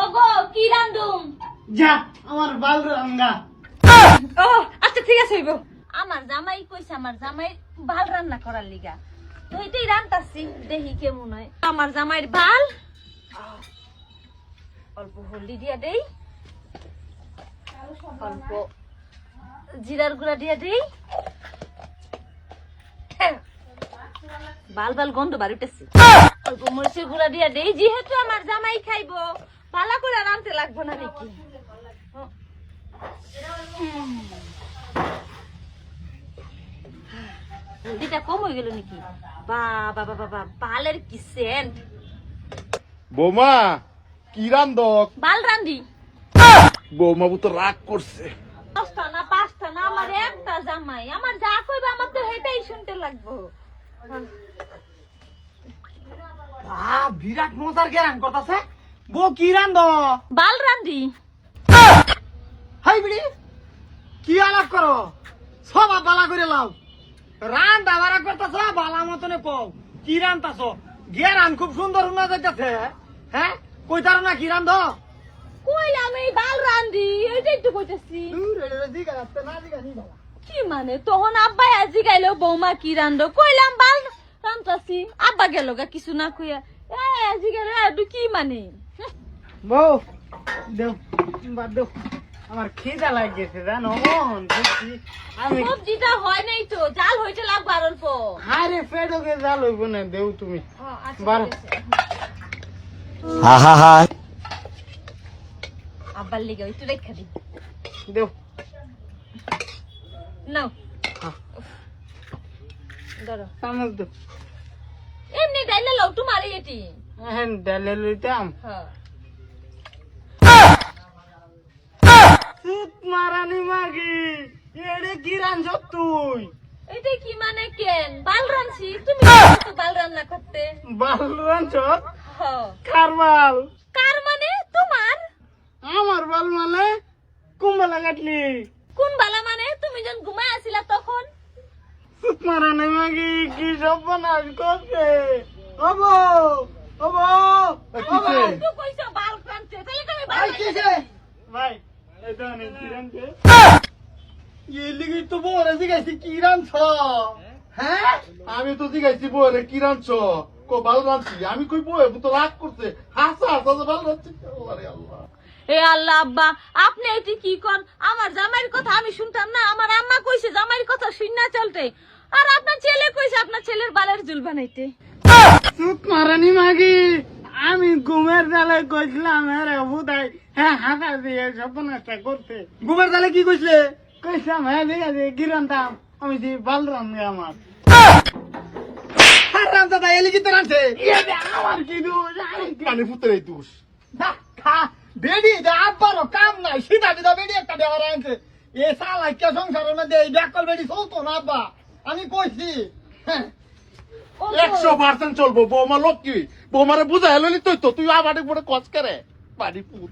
ওগো কি রান্ধুম যা আমার বাল রাঙ্গা ও আচ্ছা ঠিক আছে হইব। আমার জামাই কইছে আমার জামাই ভালো রান্না করার লিগা। তো এটাই রান্তাছি দেখি কেমন হয়। আমার জামাইয়ের ভালো অল্প হলদি দিয়া দেই। অল্প জিরার গুঁড়া দিয়া দেই। বাল বাল গন্ধ বাড়িতেছে অল্প মরিচের গুঁড়া দিয়া দেই যেহেতু আমার জামাই খাইবো। ভালো করে রানতে লাগবো না নাকি? হলদিটা কম হয়ে গেল নাকি? বাবা বাবা বাবা বালের কি সেন্ট বৌমা কি রান্ধক? বাল রান্দি বৌমা তো রাগ করছে। পাঁচটা না পাঁচটা না আমার একটা জামাই। আমার যা কইবে আমার তো হেটাই শুনতে লাগবো। বিরাট মজার গেরান করতাছে। বো কি রান্দ বাল রান্দি হাই বিড়ি কি আলাপ করো? সব বালা করে লাও। রান দাবারা করতেছ বালা মতনে কও। কি রান্তাছ গেরান খুব সুন্দর শোনা যাইতেছে হ্যাঁ? কইতার না কি রান্ধ? কইলাম এই বাল রান্দি এইটাই তো কইতেছি। কি মানে? তখন আব্বা আজি গাইলো বৌমা কি রান্ধো? কইলাম বাল রান্তাছি আব্বা গেল গা কিছু না কইয়া। এ আজি গেল এডু কি মানে? বউ দেও বাদ দেও আমার খিদা লাগিয়েছে জানো? আমি সবজিটা হয় নাই তো জাল হইতে লাগবো আর অল্প। হারে পেটকে জাল হইব না দেও তুমি। আচ্ছা, বারো। ঠিক হা হা হা আব্বার লিগে একটু রেখা দি দেও। নাও। ধরো। চামচ দেও। এমনি ডাইলে তোমার এটি। হ্যাঁ ডালে লইতাম। হ্যাঁ। মারানি মাগি এড়ে কি রাঞ্জ তুই? এটা কি মানে কেন? বাল রানছি তুমি তো বাল রান্না করতে? বাল রাঞ্জ হ্যাঁ। কার বাল? কার মানে? তোমার? আমার বাল মানে কুম্বালা কাটলি। কোন বালা মানে? তুমি যখন ঘুমায় আসিলা তখন? মারানি মাগি কি সব বানাস করছে? হব রাঞ্জ হ্যাঁ? আমি তো জিগাইছি বউরে কি রাঁধছ? কো ভালো রাঁধছি। আমি কই বউ তো রাগ করছে। হাসা হাসা যে ভালো রাঁধছি। আল্লাহ আল্লাহ। এ আল্লাহ আব্বা আপনি এটি কি কন? আমার জামাইয়ের কথা আমি শুনতাম না আমার আম্মা কইছে জামাইয়ের কথা শুননা চলতে। আর আপনার ছেলে কইছে আপনার ছেলের বালের জুল বানাইতে। মারানি মাগি আমি ঘুমের জালে কইছিলাম আরে বুদাই হ্যাঁ হাঁটা দিয়ে সপনাটা করতে। ঘুমের জালে কি কইছিলে? কইছিলাম হ্যাঁ ঠিক আছে কি রান্তাম আমি যে বাল রান্না আমার। এলি কি তো রাঁধছে আমার কি দোষ? কানে ফুতের দোষ। বেডি দে আব্বারও কাম নাই। সিধা সিধা বেডি একটা দেওয়ার আনছে এ সালা কে সংসারের মধ্যে এই ব্যাকল বেডি চলতো না আব্বা। আমি কইছি হ্যাঁ একশো পার্সেন্ট চলবো। বৌমা লোক কি বৌমারে বুঝা হেলি তুই তো, তুই আবার পরে করে বাড়ি পুত